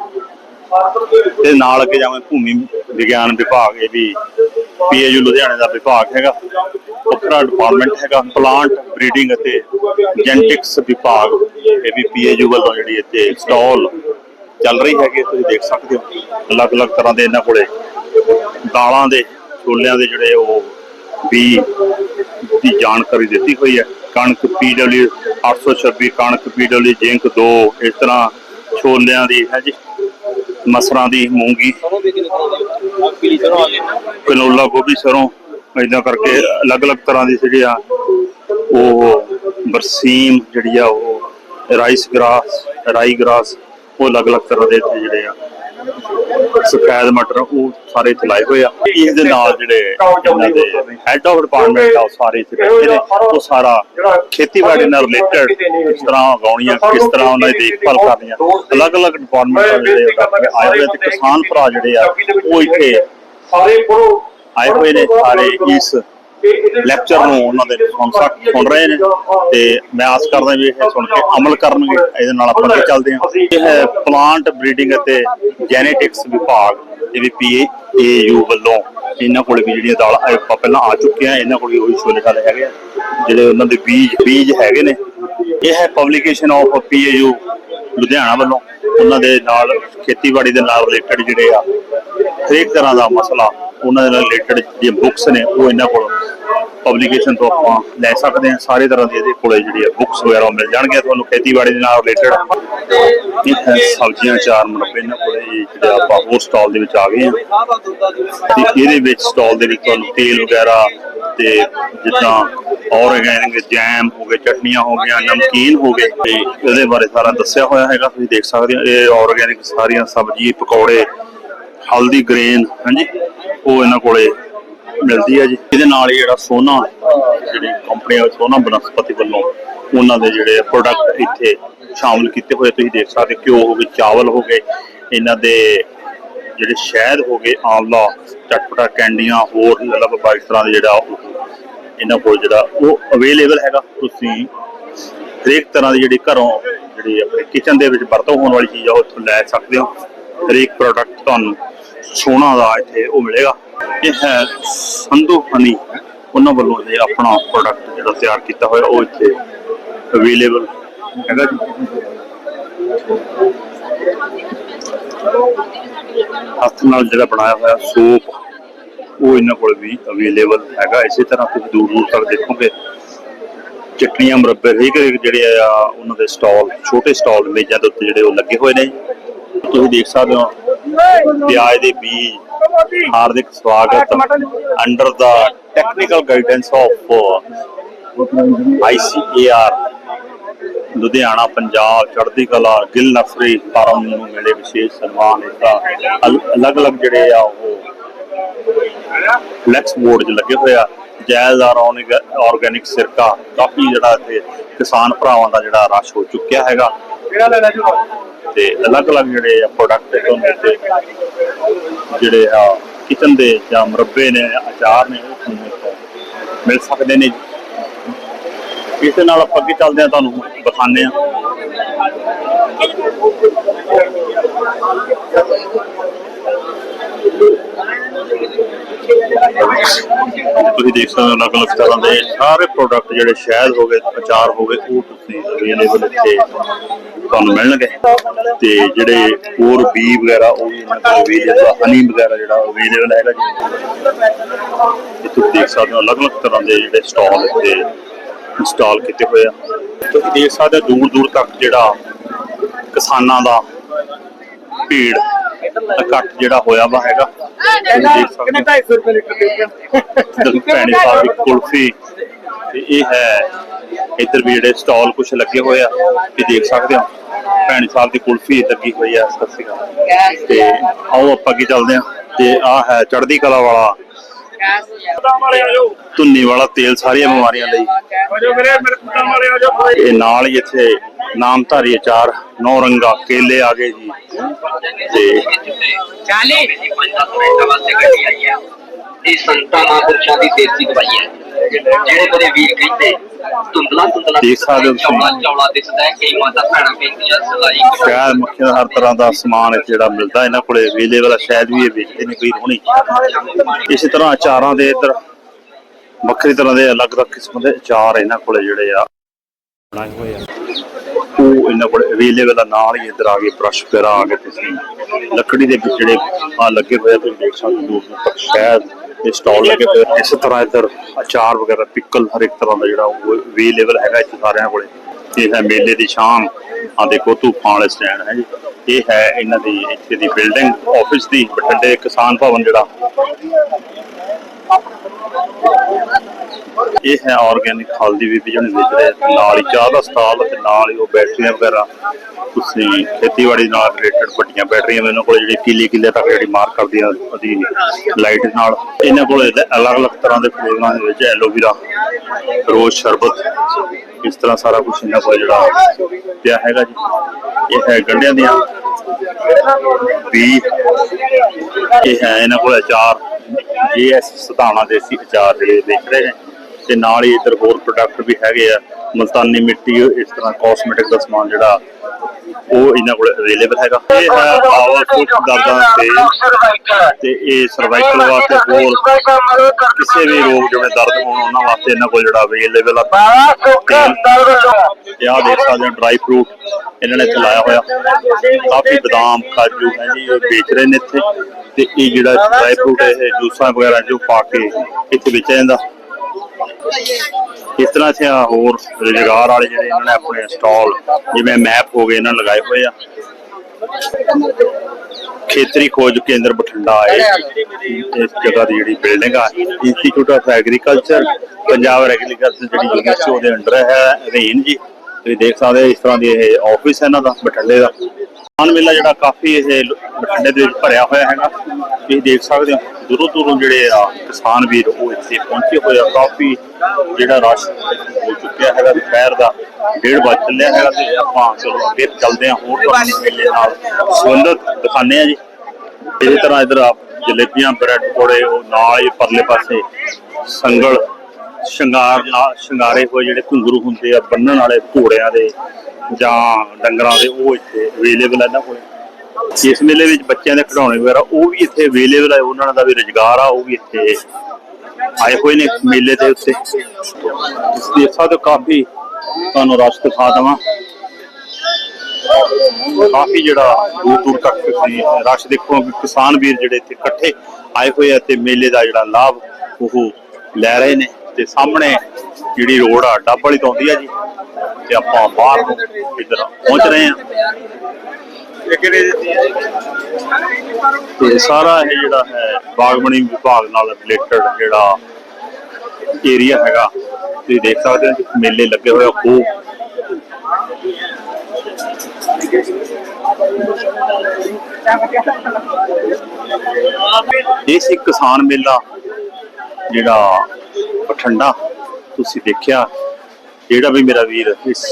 ਤੇ ਨਾਲ ਅੱਗੇ ਜਾਵੇਂ ਭੂਮੀ ਵਿਗਿਆਨ ਵਿਭਾਗ, ਇਹ ਵੀ ਪੀਏਯੂ ਲੁਧਿਆਣੇ ਦਾ ਵਿਭਾਗ ਹੈਗਾ। ਉਪਰਾ ਡਿਪਾਰਟਮੈਂਟ ਹੈਗਾ ਪਲਾਂਟ ਬਰੀਡਿੰਗ ਅਤੇ ਜੈਨੇਟਿਕਸ ਵਿਭਾਗ, ਇਹ ਵੀ ਪੀਏਯੂ ਵੱਲੋਂ ਜਿਹੜੀ ਇੱਥੇ ਸਟਾਲ ਚੱਲ ਰਹੀ ਹੈਗੀ, ਤੁਸੀਂ ਦੇਖ ਸਕਦੇ ਹੋ। ਅਲੱਗ-ਅਲੱਗ ਤਰ੍ਹਾਂ ਦੇ ਇਹਨਾਂ ਕੋਲੇ ਦਾਲਾਂ ਦੇ, ਛੋਲਿਆਂ ਦੇ ਜਿਹੜੇ ਉਹ ਵੀ ਦੀ ਜਾਣਕਾਰੀ ਦਿੱਤੀ ਹੋਈ ਹੈ। ਕਣਕ ਪੀਡਬਲਿਊ 826 ਕਣਕ ਪੀਡਬਲਿਊ, ਜਿੰਕ 2 ਇਸ ਤਰ੍ਹਾਂ ਛੋਲਿਆਂ ਦੀ ਹੈ ਜੀ। ਮਸਰਾਂ ਦੀ ਮੂੰਗੀ ਕਨੋਲਾ ਗੋਭੀ ਸਰੋਂ ਇਦਾਂ ਕਰਕੇ ਅਲੱਗ-ਅਲੱਗ ਤਰ੍ਹਾਂ ਦੀ ਜਿਹੜੀ ਆ। ਉਹ ਬਰਸੀਮ ਜਿਹੜੀ ਆ, ਉਹ ਰਾਈਸ ਗ੍ਰਾਸ, ਰਾਈ ਗ੍ਰਾਸ, ਉਹ ਅਲੱਗ-ਅਲੱਗ ਤਰ੍ਹਾਂ ਦੇ ਇੱਥੇ ਜਿਹੜੇ ਆ। ਸਫੈਦ ਮਟਰ, ਉਹ ਸਾਰੇ ਇੱਥੇ ਲਾਏ ਹੋਏ ਆ। ਇਸ ਦੇ ਨਾਲ ਜਿਹੜੇ ਇਹਨਾਂ ਦੇ ਹੈੱਡ ਆਫ ਡਿਪਾਰਟਮੈਂਟ ਆ, ਉਹ ਸਾਰੇ ਇੱਥੇ ਬੈਠੇ ਨੇ। ਉਹ ਸਾਰਾ ਖੇਤੀਬਾੜੀ ਨਾਲ ਰਿਲੇਟਡ ਕਿਸ ਤਰ੍ਹਾਂ ਉਗਾਉਣੀਆਂ, ਕਿਸ ਤਰ੍ਹਾਂ ਉਹਨਾਂ ਦੀ ਦੇਖਭਾਲ ਕਰਨੀਆਂ। ਅਲੱਗ-ਅਲੱਗ ਡਿਪਾਰਟਮੈਂਟ ਜਿਹੜੇ ਆਏ ਹੋਏ ਤੇ ਕਿਸਾਨ ਭਰਾ ਜਿਹੜੇ ਆ, ਉਹ ਇੱਥੇ ਸਾਰੇ ਆਏ ਹੋਏ ਨੇ ਸਾਰੇ ਇਸ ਲੈਕਚਰ ਨੂੰ ਉਹਨਾਂ ਦੇ ਸੁਣ ਰਹੇ ਨੇ ਤੇ ਮੈਂ ਆਸ ਕਰਦਾ ਵੀ ਇਹ ਸੁਣ ਕੇ ਅਮਲ ਕਰਨਗੇ, ਇਹਦੇ ਨਾਲ ਆਪਾਂ ਅੱਗੇ ਚੱਲਦੇ ਹਾਂ। ਇਹ ਪਲਾਂਟ ਬਰੀਡਿੰਗ ਅਤੇ ਜੈਨੇਟਿਕਸ ਵਿਭਾਗ, ਇਹ ਪੀਏਯੂ ਵੱਲੋਂ ਇਹਨਾਂ ਕੋਲ ਵੀ ਜਿਹੜੀਆਂ ਦਾਲਾਂ ਆਪਾਂ ਪਹਿਲਾਂ ਆ ਚੁੱਕੇ ਆ ਇਹਨਾਂ ਕੋਲ ਉਹੀ ਛੋਲੇ ਛਾਲੇ ਹੈਗੇ ਆ, ਜਿਹੜੇ ਉਹਨਾਂ ਦੇ ਬੀਜ ਬੀਜ ਹੈਗੇ ਨੇ। ਇਹ ਹੈ ਪਬਲੀਕੇਸ਼ਨ ਆਫ ਪੀਏਯੂ ਲੁਧਿਆਣਾ ਵੱਲੋਂ। ਉਹਨਾਂ ਦੇ ਨਾਲ ਖੇਤੀਬਾੜੀ ਦੇ ਨਾਲ ਰਿਲੇਟਡ ਜਿਹੜੇ ਆ, ਹਰੇਕ ਤਰ੍ਹਾਂ ਦਾ ਮਸਲਾ ਉਹਨਾਂ ਦੇ ਨਾਲ ਰਿਲੇਟਡ ਜੇ ਬੁੱਕਸ ਨੇ, ਉਹ ਇਹਨਾਂ ਕੋਲ ਪਬਲੀਕੇਸ਼ਨ ਤੋਂ ਆਪਾਂ ਲੈ ਸਕਦੇ ਹਾਂ। ਸਾਰੇ ਤਰ੍ਹਾਂ ਦੀ ਇਹਦੇ ਕੋਲੇ ਜਿਹੜੀ ਹੈ ਬੁੱਕਸ ਵਗੈਰਾ ਉਹ ਮਿਲ ਜਾਣਗੀਆਂ। ਤੁਹਾਨੂੰ ਖੇਤੀਬਾੜੀ ਦੇ ਨਾਲ ਰਿਲੇਟਡ ਇਹ ਹੈ ਸਬਜ਼ੀਆਂ ਚਾਰ ਮੁਰੱਬੇ ਇਹਨਾਂ ਕੋਲੇ ਜਿਹੜਾ ਆਪਾਂ ਹੋਰ ਸਟਾਲ ਦੇ ਵਿੱਚ ਆ ਗਏ ਹਾਂ। ਤੇ ਇਹਦੇ ਵਿੱਚ ਸਟਾਲ ਦੇ ਵਿੱਚ ਤੁਹਾਨੂੰ ਤੇਲ ਵਗੈਰਾ ਤੇ ਜਿੱਦਾਂ ਔਰਗੈਨਿਕ ਜੈਮ ਹੋ ਗਏ, ਚਟਨੀਆਂ ਹੋ ਗਈਆਂ, ਨਮਕੀਨ ਹੋ ਗਏ। ਤੇ ਇਹਦੇ ਬਾਰੇ ਸਾਰਾ ਦੱਸਿਆ ਹੋਇਆ ਹੈਗਾ, ਤੁਸੀਂ ਦੇਖ ਸਕਦੇ ਹੋ। ਇਹ ਔਰਗੈਨਿਕ ਸਾਰੀਆਂ ਸਬਜ਼ੀ, ਪਕੌੜੇ, ਹਲਦੀ ਗ੍ਰੇਨ ਹਾਂਜੀ। ਉਹ ਇਹਨਾਂ ਕੋਲੇ ਮਿਲਦੀ ਹੈ ਜੀ। ਇਹਦੇ ਨਾਲ ਹੀ ਜਿਹੜਾ ਸੋਨਾ, ਜਿਹੜੀ ਕੰਪਨੀ ਹੈ ਸੋਨਾ ਬਨਸਪਤੀ ਵੱਲੋਂ ਉਹਨਾਂ ਦੇ ਜਿਹੜੇ ਪ੍ਰੋਡਕਟ ਇੱਥੇ ਸ਼ਾਮਲ ਕੀਤੇ ਹੋਏ। ਤੁਸੀਂ ਦੇਖ ਸਕਦੇ ਘਿਓ ਹੋ ਗਏ ਚਾਵਲ ਹੋ ਗਏ, ਇਹਨਾਂ ਦੇ ਜਿਹੜੇ ਸ਼ਹਿਦ ਹੋ ਗਏ, ਆਂਵਲਾ, ਚਟਪਟਾ, ਕੈਂਡੀਆਂ, ਹੋਰ ਲਗਭਗ ਇਸ ਤਰ੍ਹਾਂ ਦੇ ਜਿਹੜਾ ਇਹਨਾਂ ਕੋਲ ਜਿਹੜਾ ਉਹ ਅਵੇਲੇਬਲ ਹੈਗਾ। ਤੁਸੀਂ ਹਰੇਕ ਤਰ੍ਹਾਂ ਦੀ ਜਿਹੜੀ ਘਰੋਂ ਜਿਹੜੀ ਆਪਣੇ ਕਿਚਨ ਦੇ ਵਿੱਚ ਵਰਤੋਂ ਹੋਣ ਵਾਲੀ ਚੀਜ਼ ਆ, ਉਹ ਇੱਥੋਂ ਲੈ ਸਕਦੇ ਹੋ। ਹਰੇਕ ਪ੍ਰੋਡਕਟ ਤੁਹਾਨੂੰ ਸੋਨਾ ਦਾ ਇੱਥੇ ਉਹ ਮਿਲੇਗਾ। ਇਹ ਹੈ ਸੰਧੂ ਹਨੀ। ਉਹਨਾਂ ਵੱਲੋਂ ਇਹ ਆਪਣਾ ਪ੍ਰੋਡਕਟ ਜਿਹੜਾ ਤਿਆਰ ਕੀਤਾ ਹੋਇਆ, ਉਹ ਇੱਥੇ ਅਵੇਲੇਬਲ ਹੈਗਾ ਜੀ। ਹੱਥ ਨਾਲ ਜਿਹੜਾ ਬਣਾਇਆ ਹੋਇਆ ਸੋਪ, ਉਹ ਇਹਨਾਂ ਕੋਲ ਵੀ ਅਵੇਲੇਬਲ ਹੈਗਾ। ਇਸੇ ਤਰ੍ਹਾਂ ਤੁਸੀਂ ਦੂਰ ਦੂਰ ਤੱਕ ਦੇਖੋਗੇ। ਚਟਨੀਆਂ ਮੁਰੱਬੇ ਹਰੇਕ ਜਿਹੜੇ ਆ, ਉਹਨਾਂ ਦੇ ਸਟਾਲ, ਛੋਟੇ ਸਟਾਲ ਮੇਜ਼ਾਂ ਦੇ ਉੱਤੇ ਜਿਹੜੇ ਉਹ ਲੱਗੇ ਹੋਏ ਨੇ। ਤੁਸੀਂ ਦੇਖ ਸਕਦੇ ਹੋ, ਪਿਆਜ਼ ਦੇ ਬੀਜ, ਹਾਰਦਿਕ ਸਵਾਗਤ under the technical guidance of ICAR Ludhiana, Punjab, ਚੜ੍ਹਦੀ ਕਲਾ, ਗਿੱਲ ਨਰਸਰੀ ਫਾਰਮ ਨੂੰ ਮਿਲੇ ਵਿਸ਼ੇਸ਼ ਸਨਮਾਨ ਇਸ ਅਲੱਗ-ਅਲੱਗ ਜਿਹੜੇ ਆ ਉਹ ਫਲੈਕਸ ਬੋਰਡ 'ਚ ਲੱਗੇ ਹੋਏ ਆ। ਜਾਇਦਾਰ ਆਰਗੈਨਿਕ ਸਿਰਕਾ, ਕਾਫੀ ਜਿਹੜਾ ਇੱਥੇ ਕਿਸਾਨ ਭਰਾਵਾਂ ਦਾ ਜਿਹੜਾ ਰਸ਼ ਹੋ ਚੁੱਕਿਆ ਹੈਗਾ। ਤੇ ਅਲੱਗ-ਅਲੱਗ ਜਿਹੜੇ ਆ ਪ੍ਰੋਡਕਟ ਤੁਹਾਨੂੰ ਇੱਥੇ ਜਿਹੜੇ ਆ ਕਿਚਨ ਦੇ ਜਾਂ ਮੁਰੱਬੇ ਨੇ ਅਚਾਰ ਨੇ ਉਹ ਤੁਹਾਨੂੰ ਮਿਲ ਸਕਦੇ ਨੇ ਇਸ ਦੇ ਨਾਲ ਆਪਾਂ ਅੱਗੇ ਚੱਲਦੇ ਆ ਤੁਹਾਨੂੰ ਦਿਖਾਉਂਦੇ ਆ ਤੁਸੀਂ ਦੇਖ ਸਕਦੇ ਹੋ ਅਲੱਗ-ਅਲੱਗ ਤਰ੍ਹਾਂ ਦੇ ਸਾਰੇ ਪ੍ਰੋਡਕਟ ਜਿਹੜੇ ਸ਼ਹਿਦ ਹੋ ਗਏ, ਅਚਾਰ ਹੋਵੇ ਉਹ ਤੁਸੀਂ ਅਵੇਲੇਬਲ ਇੱਥੇ ਤੁਹਾਨੂੰ ਮਿਲਣਗੇ। ਤੇ ਜਿਹੜੇ ਹੋਰ ਬੀ ਵਗੈਰਾ ਉਹ ਵੀ ਇਹਨਾਂ ਕੋਲ ਅਵੇਲੇਬਲ ਹਨੀ ਵਗੈਰਾ ਜਿਹੜਾ ਅਵੇਲੇਬਲ ਹੈਗਾ ਜੀ। ਇਹ ਤੁਸੀਂ ਦੇਖ ਸਕਦੇ ਹੋ ਅਲੱਗ-ਅਲੱਗ ਤਰ੍ਹਾਂ ਦੇ ਜਿਹੜੇ ਸਟਾਲ ਇੱਥੇ ਇੰਸਟਾਲ ਕੀਤੇ ਹੋਏ ਆ। ਤੁਸੀਂ ਦੇਖ ਸਕਦੇ ਹੋ ਦੂਰ ਦੂਰ ਤੱਕ ਜਿਹੜਾ ਕਿਸਾਨਾਂ ਦਾ ਭੀੜ ਇਕੱਠ ਜਿਹੜਾ ਹੋਇਆ ਵਾ ਹੈਗਾ। ਦੇਖ ਸਕਦੇ ਹੋ। 250 ਰੁਪਏ ਲੀਟਰ ਦੇ ਭੈਣੀ ਸਾਹਿਬ ਦੀ ਕੁਲਫੀ। ਤੇ ਇਹ ਹੈ ਇੱਧਰ ਵੀ ਜਿਹੜੇ ਸਟਾਲ ਕੁਝ ਲੱਗੇ ਹੋਏ ਆ। ਤੁਸੀਂ ਦੇਖ ਸਕਦੇ ਹੋ। ਭੈਣੀ ਸਾਹਿਬ ਦੀ ਕੁਲਫੀ ਲੱਗੀ ਹੋਈ ਆ ਸਤਿ ਸ਼੍ਰੀ ਅਕਾਲ। ਤੇ ਆਓ ਆਪਾਂ ਅੱਗੇ ਚੱਲਦੇ ਆ ਤੇ ਆ ਹੈ ਚੜ੍ਹਦੀ ਕਲਾ ਵਾਲਾ। ਧੁੰਨੀ ਵਾਲਾ ਤੇਲ ਸਾਰੀਆਂ ਬਿਮਾਰੀਆਂ ਲਈ। ਇਹ ਨਾਲ ਹੀ ਇੱਥੇ ਨਾਮਧਾਰੀ ਅਚਾਰ ਨੌ ਰੰਗਾ ਕੇਲੇ ਆ ਗਏ ਜੀ। ਤੇ ਇਹ ਸੰਤਾਂ ਮਹਾਂਪੁਰਸ਼ਾਂ ਦੀ ਦੇਸੀ ਦਵਾਈ ਹੈ। ਜਿਹੜੇ ਮੇਰੇ ਵੀਰ ਕਹਿੰਦੇ ਧੁੰਦਲਾ ਧੁੰਦਲਾ ਦੇਖ ਸਕਦੇ ਹੋ ਤੁਸੀਂ। ਚੌਲਾ ਚੌਲਾ ਦਿਸਦਾ ਹੈ ਕਈ ਮਾਤਾ ਭੈਣਾਂ ਕਹਿੰਦੀਆਂ ਸਲਾਈ ਸ਼ਾਇਦ ਮੱਖੀਆਂ ਦਾ ਹਰ ਤਰ੍ਹਾਂ ਦਾ ਸਮਾਨ ਇੱਥੇ ਜਿਹੜਾ ਮਿਲਦਾ ਇਹਨਾਂ ਕੋਲੇ ਅਵੇਲੇਬਲ ਹੈ ਸ਼ਾਇਦ ਵੀ ਇਹ ਵੇਚਦੇ ਨੇ ਕੋਈ ਹੋਣੀ। ਇਸੇ ਤਰ੍ਹਾਂ ਅਚਾਰਾਂ ਦੇ ਇੱਧਰ ਵੱਖਰੀ ਤਰ੍ਹਾਂ ਦੇ ਅਲੱਗ-ਅਲੱਗ ਕਿਸਮ ਦੇ ਅਚਾਰ ਇਹਨਾਂ ਕੋਲੇ ਜਿਹੜੇ ਆ। ਬਣਾਏ ਹੋਏ ਆ ਉਹ ਇਹਨਾਂ ਕੋਲ ਅਵੇਲੇਬਲ ਆ ਨਾਲ ਹੀ ਇੱਧਰ ਆ ਗਏ ਬ੍ਰਸ਼ ਵਗੈਰਾ ਆ ਗਏ ਤੁਸੀਂ। ਲੱਕੜੀ ਦੇ ਵਿੱਚ ਜਿਹੜੇ ਆ ਲੱਗੇ ਹੋਏ ਆ ਤੁਸੀਂ ਦੇਖ ਸਕਦੇ ਹੋ ਦੂਰ ਦੂਰ ਤੱਕ ਇਹ ਸਟਾਲ ਲੱਗੇ ਹੋਏ ਆ। ਇਸੇ ਤਰ੍ਹਾਂ ਇੱਧਰ ਅਚਾਰ ਵਗੈਰਾ, ਪਿਕਲ ਹਰ ਇੱਕ ਤਰ੍ਹਾਂ ਦਾ ਜਿਹੜਾ ਉਹ ਅਵੇਲੇਬਲ ਹੈਗਾ ਇੱਥੇ ਸਾਰਿਆਂ ਕੋਲੇ ਇਹ ਹੈ ਮੇਲੇ ਦੀ ਸ਼ਾਨ ਆ ਦੇਖੋ ਤੂਫਾਨ ਵਾਲੇ ਸਟੈਂਡ ਹੈ ਜੀ ਇਹ ਹੈ ਇਹਨਾਂ ਦੀ ਇੱਥੇ ਦੀ ਬਿਲਡਿੰਗ ਆਫਿਸ ਦੀ ਬਠਿੰਡੇ ਕਿਸਾਨ ਭਵਨ ਜਿਹੜਾ ਇਹ ਹੈ ਆਰਗੈਨਿਕ ਹਲਦੀ ਵੀ ਜਿਹੜੇ ਵੇਚ ਰਹੇ ਆ। ਨਾਲ ਹੀ ਚਾਹ ਦਾ ਸਟਾਲ ਤੇ ਨਾਲ ਹੀ ਉਹ ਬੈਟਰੀਆਂ ਵਗੈਰਾ ਤੁਸੀਂ ਖੇਤੀਬਾੜੀ ਨਾਲ ਰਿਲੇਟਡ ਵੱਡੀਆਂ ਬੈਟਰੀਆਂ ਇਹਨਾਂ ਕੋਲ ਜਿਹੜੀ ਕਿੱਲੇ ਕਿੱਲੇ ਤੱਕ ਜਿਹੜੀ ਮਾਰ ਕਰਦੀਆਂ ਉਹਦੀ ਲਾਈਟ ਨਾਲ। ਇਹਨਾਂ ਕੋਲ ਅਲੱਗ-ਅਲੱਗ ਤਰ੍ਹਾਂ ਦੇ ਫਲੇਵਰਾਂ ਦੇ ਵਿੱਚ ਐਲੋਵੀਰਾ ਰੋਜ਼ ਸ਼ਰਬਤ ਇਸ ਤਰ੍ਹਾਂ ਸਾਰਾ ਕੁਝ ਇਹਨਾਂ ਕੋਲ ਜਿਹੜਾ ਪਿਆ ਹੈਗਾ ਜੀ। ਇਹ ਹੈ ਗੰਢਿਆਂ ਦੀਆਂ। ਵੀ ਇਹ ਹੈ ਇਹਨਾਂ ਕੋਲ ਅਚਾਰ। ਜੀਐਸ ਸਤਾਣਾ ਦੇਸੀ ਅਚਾਰ ਜਿਹੜੇ ਦੇਖ ਰਹੇ ਨੇ, ਤੇ ਨਾਲ ਹੀ ਇੱਧਰ ਹੋਰ ਪ੍ਰੋਡਕਟ ਵੀ ਹੈਗੇ ਆ। ਮਲਤਾਨੀ ਮਿੱਟੀ, ਇਸ ਤਰ੍ਹਾਂ ਕਾਸਮੈਟਿਕ ਦਾ ਸਮਾਨ ਜਿਹੜਾ ਉਹ ਇਹਨਾਂ ਕੋਲ ਅਵੇਲੇਬਲ ਹੈਗਾ। ਇਹ ਹੈ ਪਾਵਰ ਫੁੱਟ ਦਰਦਾਂ ਤੇ ਤੇ ਇਹ ਸਰਵਾਈਕਲ ਵਾਸਤੇ ਹੋਰ ਕਿਸੇ ਵੀ ਰੋਗ ਜਿਵੇਂ ਦਰਦ ਹੋਣ ਉਹਨਾਂ ਵਾਸਤੇ ਇਹਨਾਂ ਕੋਲ ਜਿਹੜਾ ਅਵੇਲੇਬਲ ਆ। ਤੇ ਆਹ ਦੇਖ ਸਕਦੇ ਹੋ ਡਰਾਈ ਫਰੂਟ ਇਹਨਾਂ ਨੇ ਇੱਥੇ ਲਾਇਆ ਹੋਇਆ। ਕਾਫੀ ਬਦਾਮ ਕਾਜੂ ਹੈ ਜੀ ਉਹ ਵੇਚ ਰਹੇ ਨੇ ਇੱਥੇ। ਤੇ ਇਹ ਜਿਹੜਾ ਡਰਾਈ ਫਰੂਟ ਇਹ ਜੂਸਾਂ ਵਗੈਰਾ ਜੋ ਪਾ ਕੇ ਇੱਥੇ ਵੇਚਿਆ ਜਾਂਦਾ। ਇਸ ਤਰ੍ਹਾਂ ਇੱਥੇ ਹੋਰ ਰੁਜ਼ਗਾਰ ਵਾਲੇ ਜਿਹੜੇ ਇਹਨਾਂ ਨੇ ਆਪਣੇ ਸਟਾਲ ਜਿਵੇਂ ਮੈਪ ਹੋ ਗਏ, ਇਹਨਾਂ ਲਗਾਏ ਹੋਏ ਆ। ਖੇਤਰੀ ਖੋਜ ਕੇਂਦਰ ਬਠਿੰਡਾ ਹੈ ਇਸ ਜਗ੍ਹਾ ਦੀ ਜਿਹੜੀ ਬਿਲਡਿੰਗ ਆ institute of agriculture Punjab agriculture ਜਿਹੜੀ ਯੂਨੀਵਰਸਿਟੀ ਉਹਦੇ ਅੰਡਰ ਹੈ ਅਧੀਨ ਜੀ। ਤੁਸੀਂ ਦੇਖ ਸਕਦੇ ਹੋ ਇਸ ਤਰ੍ਹਾਂ ਦੀ ਇਹ ਆਫਿਸ ਹੈ ਇਹਨਾਂ ਦਾ, ਬਠਿੰਡੇ ਦਾ। ਕਿਸਾਨ ਮੇਲਾ ਜਿਹੜਾ ਕਾਫੀ ਇਹ ਬਠਿੰਡੇ ਦੇ ਵਿੱਚ ਭਰਿਆ ਹੋਇਆ ਹੈਗਾ। ਤੁਸੀਂ ਦੇਖ ਸਕਦੇ ਹੋ, ਦੂਰੋਂ ਦੂਰੋਂ ਜਿਹੜੇ ਆ ਕਿਸਾਨ ਵੀਰ ਉਹ ਇੱਥੇ ਪਹੁੰਚੇ ਹੋਏ ਆ। ਕਾਫੀ ਜਿਹੜਾ ਰਸ਼ ਹੋ ਚੁੱਕਿਆ ਹੈਗਾ, ਦੁਪਹਿਰ ਦਾ ਡੇਢ ਵੱਜ ਚੱਲਿਆ ਹੈਗਾ ਤੇ ਆਪਾਂ ਚਲੋ ਅੱਗੇ ਚੱਲਦੇ ਹਾਂ ਹੋਰ ਤੁਹਾਨੂੰ ਮੇਲੇ ਨਾਲ ਸੰਬੰਧਿਤ ਦਿਖਾਉਂਦੇ ਆ ਜੀ। ਇਸੇ ਤਰ੍ਹਾਂ ਇਧਰ ਆ ਜਲੇਬੀਆਂ, ਬ੍ਰੈਡ ਪਕੌੜੇ, ਉਹ ਨਾਲ ਹੀ ਪਰਲੇ ਪਾਸੇ ਸੰਗਲ ਸ਼ਿੰਗਾਰ ਨਾਲ ਸ਼ਿੰਗਾਰੇ ਹੋਏ ਜਿਹੜੇ ਘੁੰਗਰੂ ਹੁੰਦੇ ਆ, ਬੰਨਣ ਵਾਲੇ ਘੋੜਿਆਂ ਦੇ ਜਾਂ ਡੰਗਰਾਂ ਦੇ, ਉਹ ਇੱਥੇ ਅਵੇਲੇਬਲ ਹੈ ਨਾ ਕੋਲ। ਇਸ ਮੇਲੇ ਵਿੱਚ ਬੱਚਿਆਂ ਦੇ ਖਿਡੌਣੇ ਵਗੈਰਾ, ਉਹ ਵੀ ਇੱਥੇ ਅਵੇਲੇਬਲ ਹੈ ਉਹਨਾਂ ਦਾ ਵੀ ਰੁਜ਼ਗਾਰ ਆ, ਉਹ ਵੀ ਇੱਥੇ ਆਏ ਹੋਏ ਨੇ ਮੇਲੇ ਦੇ ਉੱਤੇ। ਇਸ ਦੇਖ ਸਕਦੇ ਕਾਫੀ ਤੁਹਾਨੂੰ ਰਸ਼ ਦਿਖਾ ਦਵਾਂ। ਕਾਫੀ ਜਿਹੜਾ ਦੂਰ ਦੂਰ ਤੱਕ ਤੁਸੀਂ ਰਸ਼ ਦੇਖੋ ਕਿਸਾਨ ਵੀਰ ਜਿਹੜੇ ਇੱਥੇ ਇਕੱਠੇ ਆਏ ਹੋਏ ਆ ਤੇ ਮੇਲੇ ਦਾ ਜਿਹੜਾ ਲਾਭ ਉਹ ਲੈ ਰਹੇ ਨੇ। ਤੇ ਸਾਹਮਣੇ ਜਿਹੜੀ ਰੋਡ ਆ, ਡੱਬ ਵਾਲੀ ਤੋਂ ਆਉਂਦੀ ਆ ਜੀ, ਤੇ ਆਪਾਂ ਬਾਹਰ ਨੂੰ ਇੱਧਰ ਪਹੁੰਚ ਰਹੇ ਆ। ਤੇ ਸਾਰਾ ਇਹ ਜਿਹੜਾ ਹੈ ਬਾਗਬਾਨੀ ਵਿਭਾਗ ਨਾਲ ਰਿਲੇਟਡ ਜਿਹੜਾ ਏਰੀਆ ਹੈਗਾ, ਤੁਸੀਂ ਦੇਖ ਸਕਦੇ ਹੋ ਮੇਲੇ ਲੱਗੇ ਹੋਏ ਆ ਖੂਬ ਇਹ ਸੀ ਕਿਸਾਨ ਮੇਲਾ ਜਿਹੜਾ ਬਠਿੰਡਾ ਤੁਸੀਂ ਦੇਖਿਆ, ਜਿਹੜਾ ਵੀ ਮੇਰਾ ਵੀਰ ਇਸ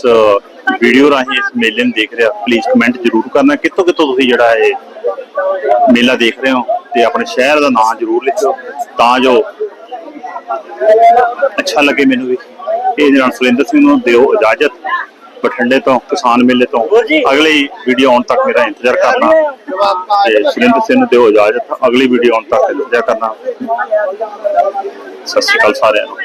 ਵੀਡੀਓ ਰਾਹੀਂ ਇਸ ਮੇਲੇ ਨੂੰ ਦੇਖ ਰਿਹਾ ਪਲੀਜ਼ ਕਮੈਂਟ ਜ਼ਰੂਰ ਕਰਨਾ। ਕਿੱਥੋਂ ਕਿੱਥੋਂ ਤੁਸੀਂ ਜਿਹੜਾ ਇਹ ਮੇਲਾ ਦੇਖ ਰਹੇ ਹੋ ਤੇ ਆਪਣੇ ਸ਼ਹਿਰ ਦਾ ਨਾਮ ਜ਼ਰੂਰ ਲਿਖੋ ਤਾਂ ਜੋ ਅੱਛਾ ਲੱਗੇ ਮੈਨੂੰ ਵੀ। ਇਹ ਜਨਾਬ ਸੁਰਿੰਦਰ ਸਿੰਘ ਨੂੰ ਦਿਓ ਇਜਾਜ਼ਤ। ਬਠਿੰਡੇ ਤੋਂ ਕਿਸਾਨ ਮੇਲੇ ਤੋਂ ਅਗਲੀ ਵੀਡੀਓ ਆਉਣ ਤੱਕ ਮੇਰਾ ਇੰਤਜ਼ਾਰ ਕਰਨਾ। ਤੇ ਸੁਰਿੰਦਰ ਸਿੰਘ ਦਿਓ ਇਜਾਜ਼ਤ ਅਗਲੀ ਵੀਡੀਓ ਆਉਣ ਤੱਕ ਇੰਤਜ਼ਾਰ ਕਰਨਾ। ਸਤਿ ਸ਼੍ਰੀ ਅਕਾਲ ਸਾਰਿਆਂ ਨੂੰ।